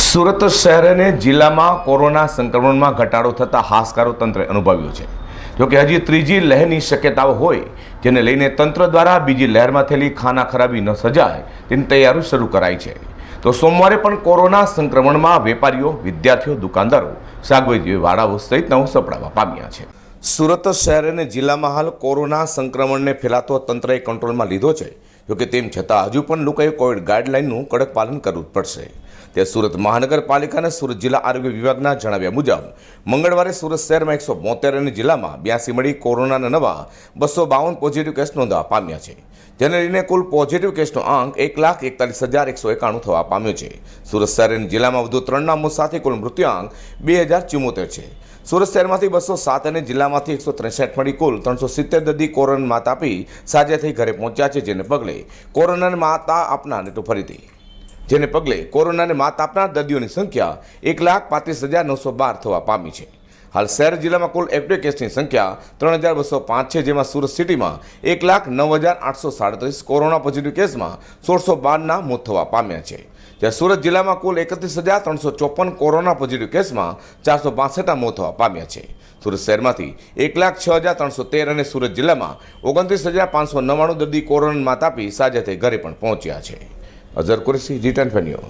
સુરત શહેર અને જિલ્લામાં કોરોના સંક્રમણમાં ઘટાડો થતાં હાશકારો તંત્રે અનુભવ્યો છે. જોકે હજી ત્રીજી લહેરની શક્યતાઓ હોય, જેને લઈને તંત્ર દ્વારા બીજી લહેરમાં થયેલી ખાના ખરાબી ન સજાય તેની તૈયારી શરૂ કરાઈ છે. તો સોમવારે પણ કોરોના સંક્રમણમાં વેપારીઓ, વિદ્યાર્થીઓ, દુકાનદારો શાકભાજી વાળાઓ સહિત નવ સપડાવા પામ્યા છે. સુરત શહેર અને જિલ્લામાં હાલ કોરોના સંક્રમણને ફેલાતો તંત્રએ કંટ્રોલમાં લીધો છે. જોકે તેમ છતાં હજુ પણ લોકોએ કોવિડ ગાઈડલાઇનનું કડક પાલન કરવું પડશે. તે સુરત મહાનગરપાલિકા અને સુરત જિલ્લા આરોગ્ય વિભાગના જણાવ્યા મુજબ, મંગળવારે સુરત શહેરમાં એકસો બોતેર અને જિલ્લામાં બ્યાસી મળી કોરોનાના નવા બસો બાવન પોઝિટિવ કેસ નોંધવા પામ્યા છે. જેને લઈને કુલ પોઝિટિવ કેસનો આંક એક લાખ એકતાલીસ હજાર એકસો એકાણું થવા પામ્યો છે. સુરત શહેર અને જિલ્લામાં વધુ ત્રણના નામો સાથે કુલ મૃત્યુઆંક બે હજાર ચુમ્મોતેર છે. સુરત શહેરમાંથી બસો સાત અને જિલ્લામાંથી એકસો ત્રેસઠ મળી કુલ ત્રણસો સિત્તેર દર્દી કોરોના તાપી સાજા થઈ ઘરે પહોંચ્યા છે, જેને પગલે કોરોનાને માતા આપનાર તો ફરીથી જેને પગલે કોરોનાને માત આપનાર દર્દીઓની સંખ્યા એક લાખ પાંત્રીસ હજાર નવસો બાર થવા પામી છે. હાલ શહેર જિલ્લામાં કુલ એક્ટિવ કેસની સંખ્યા ત્રણ હજાર બસો પાંચ છે, જેમાં સુરત સિટીમાં એક લાખ નવ હજાર આઠસો સાડત્રીસ કોરોના પોઝિટિવ કેસમાં સોળસો બારના મોત થવા પામ્યા છે. જ્યાં સુરત જિલ્લામાં કુલ એકત્રીસ હજાર ત્રણસો ચોપન કોરોના પોઝિટિવ કેસમાં ચારસો બાસઠના મોત થવા પામ્યા છે. સુરત શહેરમાંથી એક લાખ છ હજાર ત્રણસો તેર અને સુરત જિલ્લામાં ઓગણત્રીસ હજાર પાંચસો નવ્વાણું દર્દી કોરોનાની માત આપી સાજા થઈ ઘરે પણ પહોંચ્યા છે. অবজার্ভ করেছি রিটার্ন ফ্যানিও